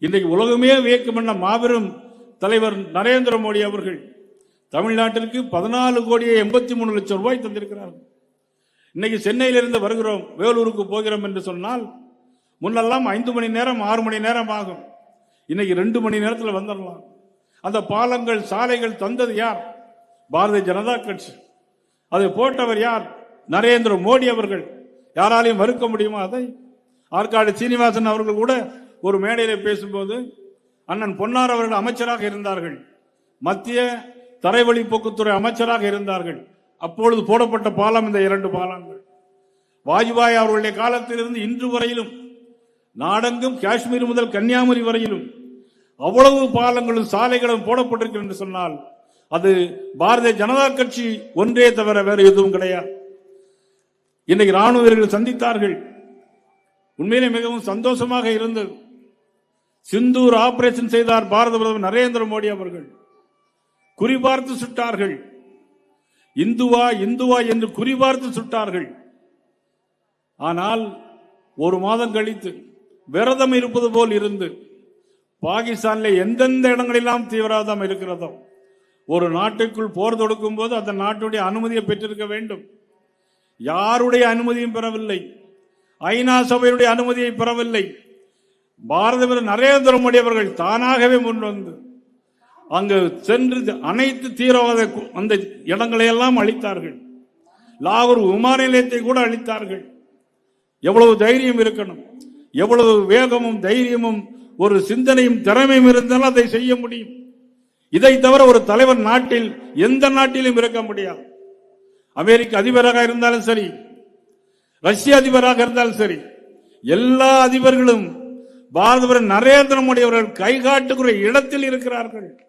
இன்றைக்கு உலகமே வியக்கும் என்ன மாபெரும் தலைவர் நரேந்திர மோடி அவர்கள் தமிழ்நாட்டிற்கு பதினாலு கோடியே எண்பத்தி மூணு லட்சம் ரூபாய் தந்திருக்கிறார்கள் இன்னைக்கு சென்னையிலிருந்து வருகிறோம் வேலூருக்கு போகிறோம் என்று சொன்னால் முன்னெல்லாம் ஐந்து மணி நேரம் ஆறு மணி நேரம் ஆகும். இன்னைக்கு ரெண்டு மணி நேரத்தில் வந்துடலாம். அந்த பாலங்கள் சாலைகள் தந்தது யார்? பாரதிய ஜனதா கட்சி. அதை போட்டவர் யார்? நரேந்திர மோடி அவர்கள். யாராலையும் மறுக்க முடியுமா அதை? ஆற்காடு சீனிவாசன் அவர்கள் கூட ஒரு மேடையில பேசும்போது அண்ணன் பொன்னார் அவர்கள் அமைச்சராக இருந்தார்கள். மத்திய தரைவழி போக்குத்துறை அமைச்சராக இருந்தார்கள். அப்பொழுது போடப்பட்ட பாலம் இந்த இரண்டு பாலங்கள். வாஜ்பாய் அவர்களுடைய காலத்திலிருந்து இன்று வரையிலும் நாடெங்கும் காஷ்மீர் முதல் கன்னியாகுமரி வரையிலும் அவ்வளவு பாலங்களும் சாலைகளும் போடப்பட்டிருக்கு என்று சொன்னால் அது பாரதிய ஜனதா கட்சி ஒன்றே தவிர வேற எதுவும் கிடையாது. இன்னைக்கு ராணுவ வீரர்கள் சந்தித்தார்கள். உண்மையிலே மிகவும் சந்தோஷமாக இருந்தது. சிந்தூர் ஆபரேஷன் செய்தார் பாரத பிரதமர் நரேந்திர மோடி அவர்கள். குறிபார்த்து சுட்டார்கள். இந்துவா இந்துவா என்று குறிபார்த்து சுட்டார்கள். ஆனால் ஒரு மாதம் கழித்து விரதம் இருப்பது போல் இருந்து பாகிஸ்தானில் எந்தெந்த இடங்களெல்லாம் தீவிரவாதம் இருக்கிறதோ ஒரு நாட்டுக்குள் போர் தொடுக்கும் போது அந்த நாட்டுடைய அனுமதியை பெற்றிருக்க வேண்டும். யாருடைய அனுமதியும் பெறவில்லை. ஐநா சபையுடைய அனுமதியை பெறவில்லை. பாரத நரேந்திர மோடி அவர்கள் தானாகவே முன்வந்து அங்கு சென்று அனைத்து தீவிரவாத அந்த இடங்களை எல்லாம் அழித்தார்கள். லாகூர் விமான நிலையத்தை கூட அழித்தார்கள். எவ்வளவு தைரியம் இருக்கணும். எவ்வளவு வேகமும் தைரியமும் ஒரு சிந்தனையும் திறமையும் இருந்தாலும் அதை செய்ய முடியும். இதை தவிர ஒரு தலைவர் நாட்டில் எந்த நாட்டிலும் இருக்க முடியாது. அமெரிக்க அதிபராக இருந்தாலும் சரி ரஷ்ய அதிபராக இருந்தாலும் சரி எல்லா அதிபர்களும் பாரத நரேந்திர மோடி அவர்கள் கைகாட்டுகிற இடத்தில் இருக்கிறார்கள்.